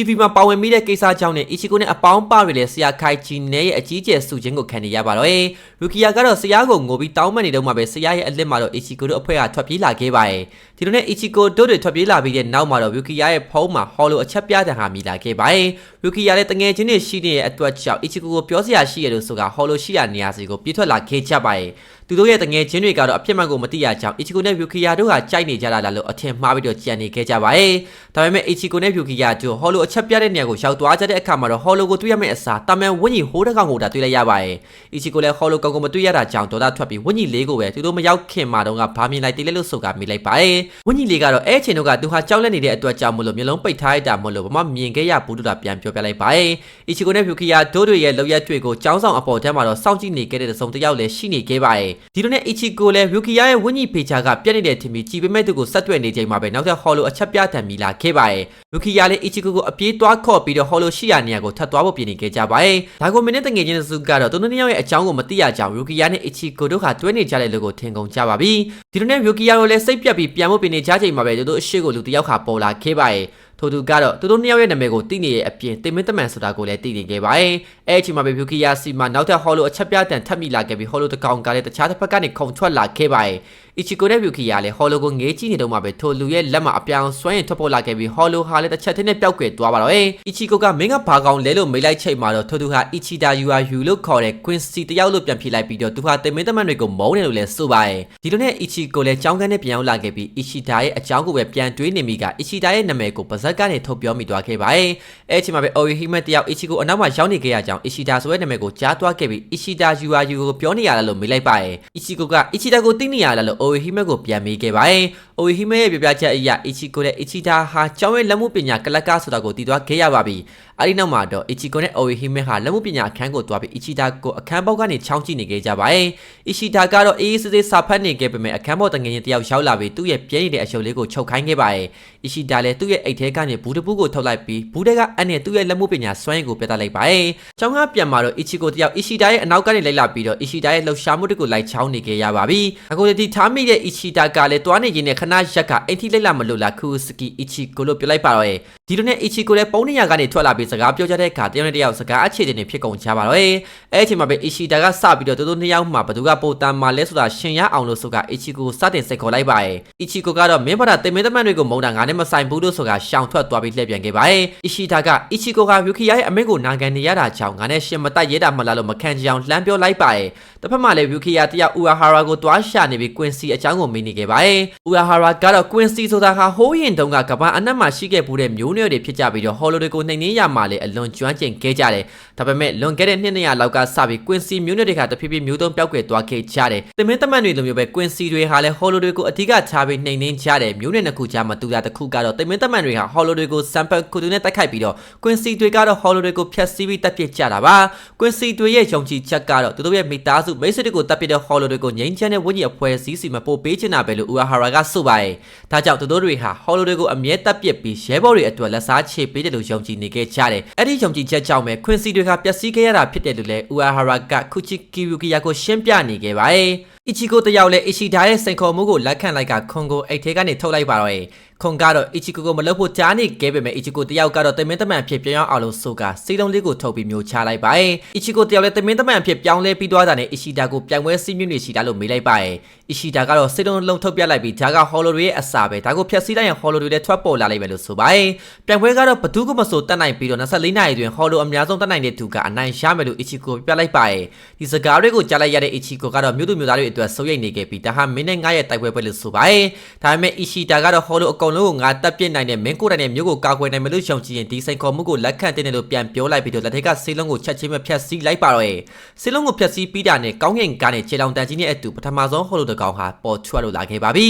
TV မှာပါဝင်မိတဲ့ကိစ္စကြောင့်နဲ့အီချီကိုနဲ့အပေါင်းပါတွေလည်းဆရာခိုင်ဂျီနဲရဲ့အကြီးကျယ်စုချင်းကိုခံနေရပါတော့။ရူကီယာကတော့ဆရာကိုငိုပြီးတောင်းပန်နေတော့မှပဲဆရာရဲ့အလစ်မှာတော့အီချီကိုတို့အဖွဲ့ကထွက်ပြေးလာခဲ့ပါတယ်။ဒီလိုနဲ့အီချီကိုတို့တွေထွက်ပြေးလာပြီးတဲ့နောက်မှာတော့ရူကီယာရဲ့ဖုန်းမှာဟော်လိုအချက်ပြတဲ့ဟာမိလာခဲ့ပါတယ်။ရူကီယာလည်းတငယ်ချင်းတွေရှိနေတဲ့အတွက်ကြောင့်အီချီကိုကိုပြောစရာရှိရလို့ဆိုတာဟော်လိုရှိရနေရာစီကိုပြေးထွက်လာခဲ့ကြပါတယ်။သူတို့ရဲ့တငယ်ချင်းတွေကတော့အဖြစ်မှန်ကိုမသိရကြောင်းအီချီကိုနဲ့ရူကီယာတို့ဟာကြိုက်နေကြတာလားလို့အထင်မှားပြီးတော့ကြံနေခဲ့ကြပါတယ်။ဒါပေမဲ့အီချီကိုနဲ့ရူကီယာတို့ဟော်လိုအချက်ပြတဲ့နေရာကိုရောက်သွားကြတဲ့အခါမှာတော့ဟော်လိုကိုတွေ့ရမယ့်အစားတာမန်ဝင်းကြီးဟိုးတကောင်ကိုဒါတွေ့လိုက်ရပါတယ်။အီချီကိုလည်းဟော်လိုကောင်ကိုမတွေ့ရတာကြောင့်ဒေါသထွက်ပြီးဝင်းကြီးလေးကိုပဲသူတို့မရောက်ခင်မှာတော့ကဘာမြင်လိုက်တိလဲလို့ဆိုကမိလိုက်ပါတယ်။ဝင်းကြီးလေးကတော့အဲချိန်တော့ကသူဟာကြောက်လက်နေတဲ့အတွက်ကြောင့်မလို့မျိုးလုံးပိတ်ထားရတာမလို့ဘာမှမြင်ခဲ့ရဘူးလို့တာပြန်ပြောပြလိုက်ပါတယ်။အီချီကိုနဲ့ရူကီယာတို့တွေရဲ့လောက်ရက်တွေကိုចောင်းဆောင်အပေါ်ထဲမှာတော့စောင့်ကြည့်နေခဲ့တဲ့သုံးတစ်ယောက်လည်းရှိနေခဲ့ပါတယ်။ဒီလိုနဲ့အီချီကိုလည်းရူကီယာရဲ့ဝင်းကြီးဖေချာကပြက်နေတဲ့ထင်ပြီးကြည်ပေးမဲ့သူကိုဆက်တွေ့နေချိန်မှာပဲနောက်ထပ်ဟော်လိုအချက်ပြတံမိလာခဲ့ပါတယ်။ရူကီယာလည်းအီချီကိုကိုအပြေးသွားခေါ်ပြီးတော့ဟော်လိုရှိရာနေရာကိုထပ်သွားဖို့ပြင်နေခဲ့ကြပါတယ်။ဒါကိုမင်းနဲ့တငယ်ချင်းစုကတော့သူတို့နှစ်ယောက်ရဲ့အကြောင်းကိုမသိရကြောင်းရူကီယာနဲ့အီချီကိုတို့ဟာတွဲနေကြတဲ့လူကိုထင်ကုန်ကြပါပြီ။ဒီလိုနဲ့ရူကီယာတို့လည်းစိတ်ပြတ်ပြီးပြန်ဖို့ပြင်နေကြချိန်မှာပဲသူတို့အရှိကိုလူတစ်ယောက်ခါပေါ်လာခဲ့ပါတယ်။ထို့သူကတော့သူတို့နှစ်ယောက်ရဲ့နာမည်ကိုသိနေရဲ့အပြင်တင်မင်းတမန်ဆိုတာကိုလည်းသိနေခဲ့ပါတယ်။ အဲ့အချိန်မှာပဲဖြူကီယာစီမှာနောက်ထပ်ဟော်လိုအချက်ပြတန်ထပ်မိလာခဲ့ပြီးဟော်လိုတကောင်ကလည်းတခြားတစ်ဖက်ကနေခုန်ထွက်လာခဲ့ပါတယ်။အီချီကိုနဲ့ဖြူကီယာလည်းဟော်လိုကိုငေးကြည့်နေတော့မှပဲထိုလူရဲ့လက်မှာအပြောင်ဆွဲရင်ထွက်ပေါ်လာခဲ့ပြီးဟော်လိုဟာလည်းတစ်ချက်တည်းနဲ့ပျောက်ကွယ်သွားပါတော့။အီချီကိုကမင်းကဘာကောင်လဲလို့မေးလိုက်ချိန်မှာတော့ထို့သူဟာအီချီတာယူအာယူလို့ခေါ်တဲ့ကွင်စီတယောက်လို့ပြန်ဖြေလိုက်ပြီးတော့သူဟာတင်မင်းတမန်တွေကိုမုန်းတယ်လို့လည်းဆိုပါတယ်။ဒီလိုနဲ့အီချီကိုလည်းကြောင်းကန်းနဲ့ပြန်ရောက်လာခဲ့ပြီးအီချီတာရဲ့အကြောင်းကိုပဲပြန်တွေးနေမိကအီချီတာရဲ့နာမည်ကိုပါဇက်ကနေထုတ်ပြောမိသွားခဲ့ပါတယ်။အဲ့ဒီမှာပဲအော်ရီဟီမက်တယောက်အီချီကိုအနောက်မှာရောက်နေခဲ့ရကြောင်းအီချီတာဆိုတဲ့နာမည်ကိုကြားသွားခဲ့ပြီးအီချီတာယူအာယူကိုပြောနေရလားလို့မေးလိုက်ပါတယ်။အီချီကိုကအီချီတာကိုသိနေရလားလို့အော်ရီဟီမက်ကိုပြန်မေးခဲ့ပါတယ်။ အိုဟီမဲရဲ့ပြပြချက်အရအီချီကိုနဲ့အီချီတာဟာကျောင်းရဲ့လက်မှုပညာကလကားဆိုတာကိုတည်သွားခဲ့ရပါပြီ။အဲဒီနောက်မှာတော့အီချီကိုနဲ့အိုဟီမဲဟာလက်မှုပညာအခန်းကိုတွားပြီးအီချီတာကိုအခန်းပေါက်ကနေချောင်းကြည့်နေခဲ့ကြပါတယ်။အီချီတာကတော့အေးအေးဆေးဆေးစာဖတ်နေခဲ့ပေမဲ့အခန်းပေါက်တငယ်ချင်းတယောက်ရောက်လာပြီးသူ့ရဲ့ပြဲနေတဲ့အရှုပ်လေးကိုချုပ်ခိုင်းခဲ့ပါတယ်။အီချီတာလည်းသူ့ရဲ့အိတ်ထဲကနေဘူးတပူးကိုထုတ်လိုက်ပြီးဘူးတဲကအန်နဲ့သူ့ရဲ့လက်မှုပညာစွမ်းရည်ကိုပြသလိုက်ပါတယ်။ကျောင်းကပြန်มาတော့အီချီကိုတယောက်အီချီတာရဲ့အနောက်ကနေလိုက်လာပြီးတော့အီချီတာရဲ့လှုပ်ရှားမှုတွေကိုလိုက်ချောင်းနေခဲ့ရပါပြီ။အခုဒီထားမိတဲ့အီချီတာကလည်းတွားနေခြင်းနဲ့ခဏရက်ကအိမ်ထိလိုက်လာမလို့လားခူစကီအီချီကိုလို့ပြောလိုက်ပါတော့ရဲ့ ဒီလိုနဲ့အီချီကိုလည်းပုံနေရကနေထွက်လာပြီးစကားပြောကြတဲ့အခါတယောက်နဲ့တယောက်စကားအခြေတင်နေဖြစ်ကုန်ကြပါတော့ရဲ့အဲ့အချိန်မှာပဲအီချီတာကစပြီးတော့သူတို့နှစ်ယောက်မှာဘသူကပိုတန်မာလဲဆိုတာရှင်ရအောင်လို့ဆိုကအီချီကိုစတင်စိတ်ခေါ်လိုက်ပါရဲ့အီချီကိုကတော့မင်းဘာသာတင်မင်းသမန်တွေကိုမုံတာငါနဲ့မဆိုင်ဘူးလို့ဆိုတာရှောင်ထွက်သွားပြီးလှည့်ပြန်ခဲ့ပါရဲ့အီချီတာကအီချီကိုကယူခီယာရဲ့အမိန့်ကိုနာခံနေရတာကြောင့်ငါနဲ့ရှင်မတိုက်ရဲတာမလားလို့မခံကြအောင်လှမ်းပြောလိုက်ပါရဲ့တစ်ဖက်မှာလည်းယူခီယာတယောက်ဥယာဟာရာကိုတွားရှာနေပြီးကွင်စီအကြောင်းကိုမေးနေခဲ့ပါရဲ့ဥယာဟာရာကတော့ကွင်စီဆိုတာဟာဟိုးရင်တုန်းကကဘာအနက်မှာရှိခဲ့ဘူးတဲ့မျိုးနွယ်တွေဖြစ်ကြပြီးတော့ဟော်လိုတွေကိုနှိမ်နှင်းရမှာလေအလွန်ကျွမ်းကျင်ခဲ့ကြတယ်ဒါပေမဲ့လွန်ခဲ့တဲ့နှစ်200လောက်ကစပြီးကွင်စီမျိုးနွယ်တွေကတဖြည်းဖြည်းမျိုးသုံးပြောက်ကွယ်သွားခဲ့ကြတယ်တမင်းတမန်တွေလိုမျိုးပဲကွင်စီတွေဟာလည်းဟော်လိုတွေကိုအဓိကထားပြီးနှိမ်နှင်းကြတယ်မျိုးနွယ်နှစ်ခုကြားမှာတူတာတစ်ခုကတော့တမင်းတမန်တွေဟာဟော်လိုတွေကိုစမ်ပယ်ကူတူနဲ့တိုက်ခိုက်ပြီးတော့ကွင်စီတွေကတော့ဟော်လိုတွေကိုဖျက်ဆီးပြီးတပ်ပစ်ကြတာပါကွင်စီတွေရဲ့ယုံကြည်ချက်ကတော့သူတို့ရဲ့မိသားစုမိတ်ဆွေတွေကိုတပ်ပစ်တဲ့ဟော်လိုတွေကိုငြိမ်းချမ်းတဲ့ဝိညာဉ်အဖွဲ့အစည်းစီမှာပို့ပေးချင်တာပဲလို့ဦးဟာရာကဆိုပါတယ်ဒါကြောင့်သူတို့တွေဟာဟော်လိုတွေကိုအမြဲတပ်ပစ်ပြီးရဲဘော်တွေအတွက်လက်စားချေပေးတယ်လို့ယုံကြည်နေခဲ့ကြတယ်အဲ့ဒီယုံကြည်ချက်ကြောင့်ပဲခွင်စီတွေကပျက်စီးခဲ့ရတာဖြစ်တယ်လို့လည်းဦးဟာရာကခုချီကီယူကီယာကိုရှင်းပြနေခဲ့ပါတယ် အီချီကိုတယောက်လည်းအီချီဒါရဲ့စိန်ခေါ်မှုကိုလက်ခံလိုက်ကခွန်ကိုအိတ်ထဲကနေထုတ်လိုက်ပါတော့ခွန်ကတော့အီချီကိုကိုမလုပ်ဖို့ကြားနေခဲ့ပေမဲ့အီချီကိုတယောက်ကတော့တမင်းတမန်ဖြစ်ပြောင်းအောင်လို့ဆိုကစီလုံးလေးကိုထုတ်ပြီးမျိုးချလိုက်ပါရဲ့အီချီကိုတယောက်လည်းတမင်းတမန်ဖြစ်ပြောင်းလဲပြီးသွားတာနဲ့အီရှီဒါကိုပြိုင်ပွဲစီးမြင့်နေရှိတာလို့မေးလိုက်ပါရဲ့အီရှီဒါကတော့စီလုံးလုံးထုတ်ပြလိုက်ပြီးဒါကဟော်လိုတွေရဲ့အစာပဲဒါကိုဖျက်ဆီးလိုက်ရင်ဟော်လိုတွေလည်းထွက်ပေါ်လာလိမ့်မယ်လို့ဆိုပါရဲ့ပြိုင်ပွဲကတော့ဘသူကမဆိုတတ်နိုင်ပြီးတော့24နာရီတွင်ဟော်လိုအများဆုံးတတ်နိုင်တဲ့သူကအနိုင်ရမယ်လို့အီချီကိုပြလိုက်ပါရဲ့ဒီစကားတွေကိုကြားလိုက်ရတဲ့အီချီကိုကတော့မြို့သူမြို့သားတွေအတွက်စိုးရိမ်နေခဲ့ပြီးဒါဟာမင်းနဲ့ငါရဲ့တိုက်ပွဲပဲလို့ဆိုပါရဲ့ဒါပေမဲ့အီရှီဒါကတော့ဟော်လိုအကုန်လုံးကိုငါတပ်ပြစ်နိုင်တဲ့မင်းကိုယ်တိုင်နဲ့မြို့ကိုကာကွယ်နိုင်မယ်လို့ယုံကြည်ရင်ဒီစိန်ခေါ်မှုကိုလက်ခံတဲ့လို့ပြန်ပြောလိုက်ပြီးတော့လက်ထက်ကဆေးလုံးကိုချက်ချင်းမဖြတ်စီးလိုက်ပါတော့ရဲ့ဆေးလုံးကိုဖြတ်စီးပြီးတာနဲ့ကောင်းကင်ကားနဲ့ခြေလောင်တန်ကြီးနဲ့အတူပထမဆုံးဟိုလိုတကောင်ဟာပေါ်ချွတ်လို့လာခဲ့ပါပြီ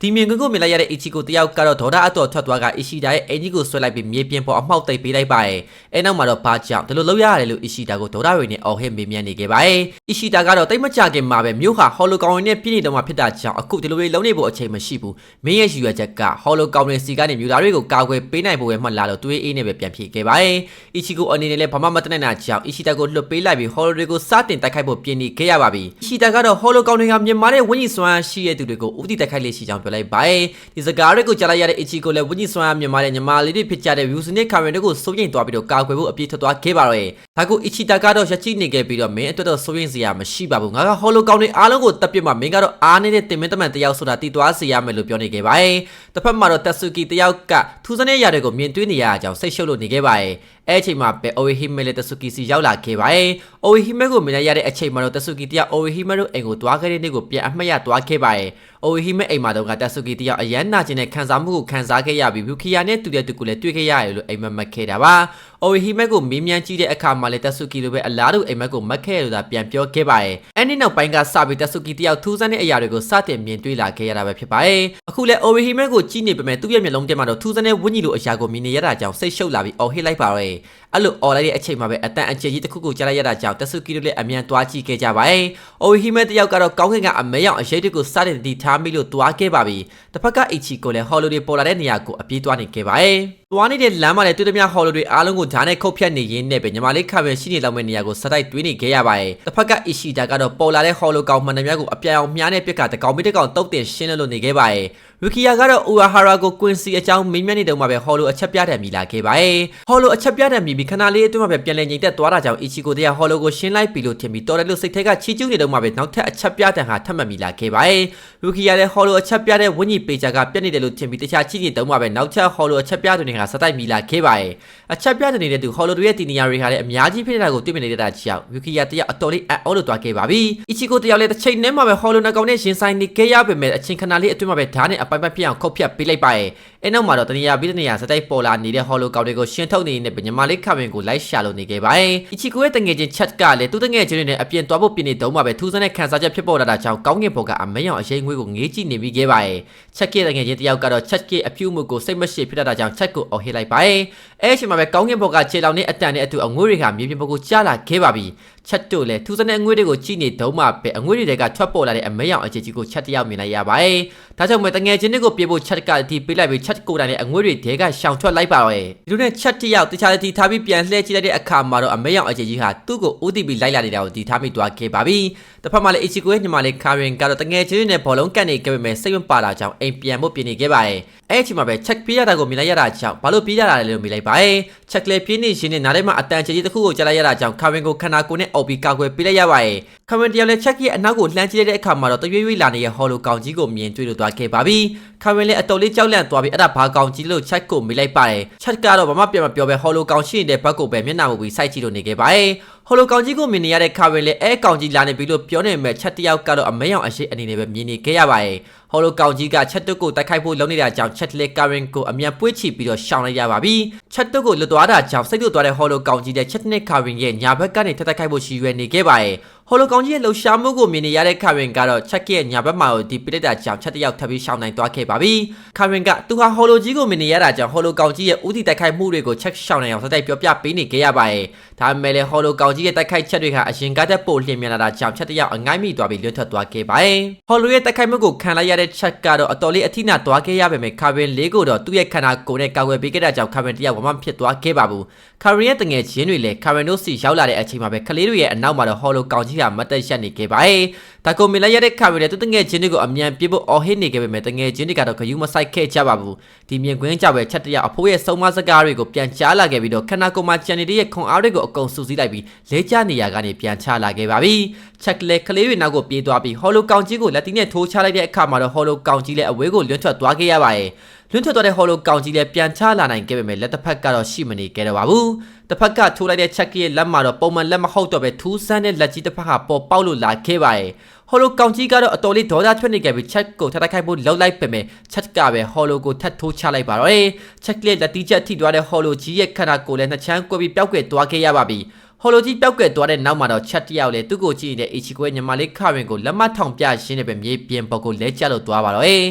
ဒီမြင်ကွင်းကိုမြင်လိုက်ရတဲ့အီချီကိုတယောက်ကတော့ဒေါ်ဒါအတော်ထွက်သွားကအီရှီဒါရဲ့အင်ကြီးကိုဆွဲလိုက်ပြီးမြေပြင်ပေါ်အမှောက်သိပ်ပေးလိုက်ပါရဲ့အဲနောက်မှာတော့ဘာကြောင့်ဒီလိုလုပ်ရတယ်လို့အီရှီဒါကိုဒေါ်ဒါတွေနဲ့အော်ဟစ်မေးမြန်းနေခဲ့ပါရဲ့အီရှီဒါကတော့တိတ်မကြခင်မှာပဲမြို့ဟာဟော်လိုလိုကောင်တွေနဲ့ပြည့်နေတော့မှဖြစ်တာကြောင့်အခုဒီလိုတွေလုံးနေဖို့အချိန်မရှိဘူးမင်းရဲ့ရည်ရွယ်ချက်ကဟော်လိုကောင်တွေစီကနေမြူတာတွေကိုကာကွယ်ပေးနိုင်ဖို့ပဲမှတ်လာလို့တွေးအေးနဲ့ပဲပြန်ဖြေခဲ့ပါတယ်အီချီကိုအနေနဲ့လည်းဘာမှမတနိုင်တာကြောင့်အီချီတာကိုလွတ်ပေးလိုက်ပြီးဟော်လိုတွေကိုစတင်တိုက်ခိုက်ဖို့ပြင်နေခဲ့ရပါပြီအီချီတာကတော့ဟော်လိုကောင်တွေကမြန်မာတဲ့ဝင်းကြီးစွမ်းရှိတဲ့သူတွေကိုဥတီတိုက်ခိုက်လေးရှိကြောင်းပြောလိုက်ပါတယ်ဒီစကားတွေကိုကြားလိုက်ရတဲ့အီချီကိုလည်းဝင်းကြီးစွမ်းမြန်မာတဲ့ညီမလေးတွေဖြစ်ကြတဲ့ views နဲ့ comment တွေကိုစိုးရိမ်သွားပြီးတော့ကာကွယ်ဖို့အပြည့်ထွက်သွားခဲ့ပါတော့ဒါကိုအီချီတာကတော့ရချိနေခဲ့ပြီးတော့မင်းအတွက်တော့စိုးရိမ်စရာမရှိပါဘူးငါကဟော်လိုကောင်တွေအားလုံးကိုတပ်ပြစ်မှမင်းကတော့အားနေတဲ့တင်မင်းတမန်တယောက်ဆိုတာတည်သွားစေရမယ်လို့ပြောနေခဲ့ပါတယ်တစ်ဖက်မှာတော့တက်ဆူကီတယောက်ကထူးစတဲ့ຢာတွေကိုမြင်တွေ့နေရတဲ့အကြောင်းစိတ်ရှုပ်လို့နေခဲ့ပါတယ်အဲ့အချိန်မှာပဲအိုဝီဟီမဲလည်းတက်ဆူကီစီရောက်လာခဲ့ပါတယ်အိုဝီဟီမဲကိုမြင်ရတဲ့အချိန်မှာတော့တက်ဆူကီတယောက်အိုဝီဟီမဲတို့အိမ်ကိုသွားခဲ့တဲ့နေ့ကိုပြန်အမှတ်ရသွားခဲ့ပါတယ်အိုဝီဟီမဲအိမ်မှာတော့ကတက်ဆူကီတယောက်အရန်နာကျင်တဲ့ခံစားမှုကိုခံစားခဲ့ရပြီးဘူခီယာနဲ့တူတဲ့တူကိုလည်းတွေ့ခဲ့ရတယ်လို့အိမ်မက်မက်ခဲ့တာပါအိုဝီဟီမဲကိုမေးမြန်းကြည့်တဲ့အခါမှာလည်းတက်ဆူကီလိုပဲအလားတူအိမ်မက်ကိုမက်ခဲ့ရလို့သာပြန်ပြောခဲ့ပါတယ်အဲ့ဒီနောက်ပိုင်းကစပြီးတက်ဆူကီတယောက်ထူးဆန်းတဲ့အရာတွေကိုစတင်မြင်တွေ့လာခဲ့ရတာပဲဖြစ်ပါတယ်အခုလည်းအိုဝီဟီမဲကိုကြည့်နေပေမဲ့သူ့ရဲ့မျက်လုံးထဲမှာတော့ထူးဆန်းတဲ့ဝင်းကြီးလိုအရာကိုမြင်နေရတာကြောင့်စိတ်ရှုပ်လာပြီးအော်ဟစ်လိုက်ပါတော့အဲ့လိုအော်လိုက်တဲ့အချိန်မှာပဲအတန်အကျယ်ကြီးတစ်ခုကိုကြားလိုက်ရတာကြောင့်တက်ဆူကီတို့လည်းအမြန်သွားကြည့်ခဲ့ကြပါတယ်အိုဝီဟီမဲတယောက်ကတော့ကောင်းကင်ကအမဲရောင်အရေးတွေကိုစတင်တည်ထားမိလို့သွားခဲ့ပါပြီတစ်ဖက်ကအိချီကိုလည်းဟော်လိုတွေပေါ်လာတဲ့နေရာကိုအပြေးသွားနေခဲ့ပါတယ်သွားနေတဲ့လမ်းမှာလည်းတွေ့သမျှဟော်လိုတွေအားလုံးကိုဓာတ်နဲ့ခုတ်ဖြတ်နေရင်းနဲ့ပဲညီမလေးခါပဲရှိနေလောက်မဲ့နေရာကိုစတိုက်တွင်းနေခဲ့ရပါတယ်တစ်ဖက်ကအီရှီတာကတော့ပေါ်လာတဲ့ဟော်လိုကောင်မှန်တယ်များကိုအပြောင်အောင်မြားနဲ့ပြက်ကတကောင်မိတကောင်တုတ်တင်ရှင်းလို့နေခဲ့ပါတယ် ရူကီယာကတော့အူရာဟာရာကိုကွင်စီအကြောင်းမေးမြန်းနေတုန်းမှာပဲဟော်လိုအချက်ပြတယ်မိလာခဲ့ပါတယ်ဟော်လိုအချက်ပြတယ်မိပြီးခဏလေးအတွင်းမှာပဲပြန်လည်ငြိမ်သက်သွားတာကြောင့်အီချီကိုတရားဟော်လိုကိုရှင်းလိုက်ပြီလို့ထင်ပြီးတော်တယ်လို့စိတ်ထဲကချီကျူးနေတုန်းမှာပဲနောက်ထပ်အချက်ပြတယ်ဟာထပ်မှတ်မိလာခဲ့ပါတယ်ရူကီယာလည်းဟော်လိုအချက်ပြတဲ့ဝင်းကြီးပေချာကပြက်နေတယ်လို့ထင်ပြီးတခြားချီနေတုန်းမှာပဲနောက်ထပ်ဟော်လိုအချက်ပြတယ်တွေကစတိုက်မိလာခဲ့ပါတယ်အချက်ပြတယ်နေတဲ့သူဟော်လိုတွေရဲ့တီနီယာတွေဟာလည်းအများကြီးဖြစ်နေတာကိုတွေ့မြင်နေတာကြောင့်ရူကီယာတရားအတော်လေးအော်လို့သွားခဲ့ပါပြီအီချီကိုတရားလည်းတစ်ချိန်နဲ့မှာပဲဟော်လိုနှကောင်နဲ့ရှင်ဆိုင်နေခဲ့ရပေမဲ့အချိန်ခဏလေးအတွင်းမှာပဲဓာတ်နဲ့အပိုင်ပိုင်ပြအောင်ခုတ်ဖြတ်ပေးလိုက်ပါရဲ့ အဲနောက်မှာတော့တနေရာပြီးတနေရာစတိုက်ပေါ်လာနေတဲ့ဟော်လိုကောင်တွေကိုရှင်းထုတ်နေနေတဲ့ညီမလေးခဝင်ကိုလိုက်ရှာလို့နေခဲ့ပါရဲ့အီချီကိုရဲ့တငယ်ချင်းချက်ကလည်းသူ့တငယ်ချင်းတွေနဲ့အပြင်သွားဖို့ပြင်နေတုန်းမှာပဲထူးဆန်းတဲ့ခန်းစားချက်ဖြစ်ပေါ်လာတာကြောင့်ကောင်းကင်ဘော်ကအမယောင်အရေးငွေကိုငေးကြည့်နေပြီးခဲ့ပါရဲ့ချက်ကရဲ့တငယ်ချင်းတယောက်ကတော့ချက်ရဲ့အဖြူမှုကိုစိတ်မရှိဖြစ်တတ်တာကြောင့်ချက်ကိုအော်ဟစ်လိုက်ပါရဲ့အဲအချိန်မှာပဲကောင်းကင်ဘော်ကခြေလောင်နဲ့အတန်နဲ့အတူအငွေတွေကမြေပြင်ပေါ်ကိုကျလာခဲ့ပါပြီချက်တို့လည်းထူးဆန်းတဲ့အငွေတွေကိုကြည့်နေတုန်းမှာပဲအငွေတွေကထွက်ပေါ်လာတဲ့အမယောင်အခြေကြီးကိုချက်တယောက်မြင်လိုက်ရပါရဲ့ဒါကြောင့်မဲ့တငယ်ချင်းတွေကိုပြေဖို့ချက်ကတီးပေးလိုက်ပြီးချက်ကိုယ်တိုင်နဲ့အငွေတွေတဲကရှောင်ထွက်လိုက်ပါတော့ရဲ့ဒီလိုနဲ့ချက်တယောက်တခြားတီထားပြီးပြန်လှည့်ကြည့်လိုက်တဲ့အခါမှာတော့အမယောင်အခြေကြီးဟာသူ့ကိုဦးတည်ပြီးလိုက်လာနေတာကိုတီထားမိသွားခဲ့ပါပြီ တစ်ဖက်မှာလည်းအီချီကိုရဲ့ညီမလေးကာရင်ကတော့တငယ်ချင်းတွေနဲ့ဘောလုံးကန်နေခဲ့ပေမဲ့စိတ်မပါတာကြောင့်အိမ်ပြန်ဖို့ပြင်နေခဲ့ပါရဲ့အဲ့အချိန်မှာပဲချက်ပြေးရတာကိုမြင်လိုက်ရတာကြောင့်ဘာလို့ပြေးရတာလဲလို့မြင်လိုက်ပါရဲ့ချက်လေပြေးနေရှင်နဲ့နားထဲမှာအတန်ချေကြီးတစ်ခုကိုကြားလိုက်ရတာကြောင့်ကာရင်ကိုခန္ဓာကိုယ်နဲ့အော်ပြီးကာကွယ်ပေးလိုက်ရပါရဲ့ကာရင်တယောက်လည်းချက်ရဲ့အနောက်ကိုလှမ်းကြည့်တဲ့အခါမှာတော့တရွေ့ရွေ့လာနေတဲ့ဟော်လိုကောင်ကြီးကိုမြင်တွေ့လို့သွားခဲ့ပါပြီကာရင်လည်းအတော်လေးကြောက်လန့်သွားပြီးအဲ့ဒါဘာကောင်ကြီးလို့ချက်ကိုမေးလိုက်ပါတယ်ချက်ကတော့ဘာမှပြန်မပြောပဲဟော်လိုကောင်ရှိနေတဲ့ဘက်ကိုပဲမျက်နှာမူပြီးစိုက်ကြည့်လို့နေခဲ့ပါတယ် ဟိုလိုကောင်ကြီးကိုမြင်နေရတဲ့ခါဝင်လေအဲကောင်ကြီးလာနေပြီလို့ပြောနေမဲ့ချက်တယောက်ကတော့အမဲရောင်အရှိအနေနဲ့ပဲမြင်နေခဲ့ရပါတယ် ဟိုလိုကောင်ကြီးကချက်တုတ်ကိုတိုက်ခိုက်ဖို့လုပ်နေတာကြောင့်ချက်လေကာရင်ကိုအမြန်ပွေးချပြီးတော့ရှောင်လိုက်ရပါပြီချက်တုတ်ကိုလွတ်သွားတာကြောင့်စိတ်လွတ်သွားတဲ့ဟိုလိုကောင်ကြီးတဲ့ချက်နဲ့ကာရင်ရဲ့ညာဘက်ကနေထက်တိုက်ခိုက်ဖို့ရှိရွယ်နေခဲ့ပါတယ်ဟိုလိုကောင်ကြီးရဲ့လှူရှာမှုကိုမြင်နေရတဲ့ခါရင်ကတော့ချက်ရဲ့ညာဘက်မှာကိုဒီပလက်တာကြောင့်ချက်တယောက်ထပ်ပြီးရှောင်နိုင်သွားခဲ့ပါပြီခါရင်ကသူဟာဟိုလိုကြီးကိုမြင်နေရတာကြောင့်ဟိုလိုကောင်ကြီးရဲ့ဥတီတိုက်ခိုက်မှုတွေကိုချက်ရှောင်နိုင်အောင်စတိုက်ပြောပြပေးနေခဲ့ရပါတယ်ဒါပေမဲ့လည်းဟိုလိုကောင်ကြီးရဲ့တိုက်ခိုက်ချက်တွေကအရင်ကတည်းကပို့လျင်မြန်လာတာကြောင့်ချက်တယောက်အငိုင်းမိသွားပြီးလွတ်ထွက်သွားခဲ့ပါတယ်ဟိုလိုရဲ့တိုက်ခိုက်မှုကိုခံလိုက်ရတဲ့ချက်ကတော့အတော်လေးအထိနာသွားခဲ့ရပေမဲ့ခါရင်လေးကိုတော့သူ့ရဲ့ခန္ဓာကိုယ်နဲ့ကာကွယ်ပေးခဲ့တာကြောင့်ခါရင်တယောက်ဘာမှဖြစ်သွားခဲ့ပါဘူးခါရင်ရဲ့တငယ်ချင်းတွေလည်းခါရင်တို့စီရောက်လာတဲ့အချိန်မှာပဲကလေးတွေရဲ့အနောက်မှာတော့ဟော်လိုကောင်ကြီးကမတ်တက်ရက်နေခဲ့ပါတယ်။ဒါကိုမြင်လိုက်ရတဲ့ခါရီနဲ့သူတငယ်ချင်းတွေကိုအမြန်ပြေဖို့အော်ဟစ်နေခဲ့ပေမဲ့တငယ်ချင်းတွေကတော့ဂယုမဆိုင်ခဲ့ကြပါဘူး။ဒီမြင်ကွင်းကြောက်ပဲချက်တရအဖိုးရဲ့ဆုံးမစကားတွေကိုပြန်ကြားလာခဲ့ပြီးတော့ခနာကိုမချန်နေတဲ့ရဲ့ခွန်အားတွေကိုအကုန်စုစည်းလိုက်ပြီးလဲကျနေရကနေပြန်ချလာခဲ့ပါပြီ။ချက်ကလေးကလေးတွေနောက်ကိုပြေးသွားပြီးဟော်လိုကောင်ကြီးကိုလက်တီနဲ့ထိုးချလိုက်တဲ့အခါမှာတော့ဟော်လိုကောင်ကြီးလည်းအဝေးကိုလွတ်ထွက်သွားခဲ့ရပါတယ်။လွင့်ထွက်သွားတဲ့ဟော်လိုကောင်ကြီးလည်းပြန်ချလာနိုင်ခဲ့ပေမဲ့လက်တစ်ဖက်ကတော့ရှိမနေခဲ့တော့ပါဘူး။တစ်ဖက်ကထိုးလိုက်တဲ့ချက်ကြီးရဲ့လက်မှာတော့ပုံမှန်လက်မဟုတ်တော့ပဲထူးဆန်းတဲ့လက်ကြီးတစ်ဖက်ကပေါ်ပေါက်လို့လာခဲ့ပါတယ်။ဟော်လိုကောင်ကြီးကတော့အတော်လေးဒေါသထွက်နေခဲ့ပြီးချက်ကိုထပ်တိုက်ခိုက်ဖို့လှုပ်လိုက်ပေမဲ့ချက်ကပဲဟော်လိုကိုထပ်ထိုးချလိုက်ပါတော့။ချက်ကလေးလက်တီးချက်ထိသွားတဲ့ဟော်လိုကြီးရဲ့ခန္ဓာကိုယ်လည်းနှစ်ချမ်းကွဲပြီးပျောက်ကွယ်သွားခဲ့ရပါပြီ။ ဟိုလိုကြီးပျောက်ကဲ့သွားတဲ့နောက်မှာတော့ချက်တယောက်လေသူ့ကိုကြည့်နေတဲ့အီချီကွဲညီမလေးခရင်ကိုလက်မထောင်ပြရှင်းနေပဲမြေပြင်ပေါ်ကိုလဲကျလို့သွားပါတော့အေး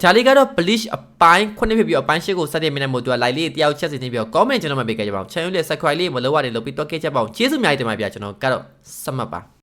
ဂျာလီကတော့ bleach အပိုင်းခုနှစ်ဖြစ်ပြီးအပိုင်းရှစ်ကိုစတဲ့မိနစ်မို့သူက live လေးတယောက်ချက်စီနေပြီးတော့ comment ကျွန်တော်မှာပေးခဲ့ကြပါအောင် channel လေး subscribe လေးမလုပ်ရတယ်လို့ပြီးတော့ခဲ့ချက်ပါအောင်ကျေးဇူးအများကြီးတင်ပါဗျာကျွန်တော်ကတော့စမှတ်ပါ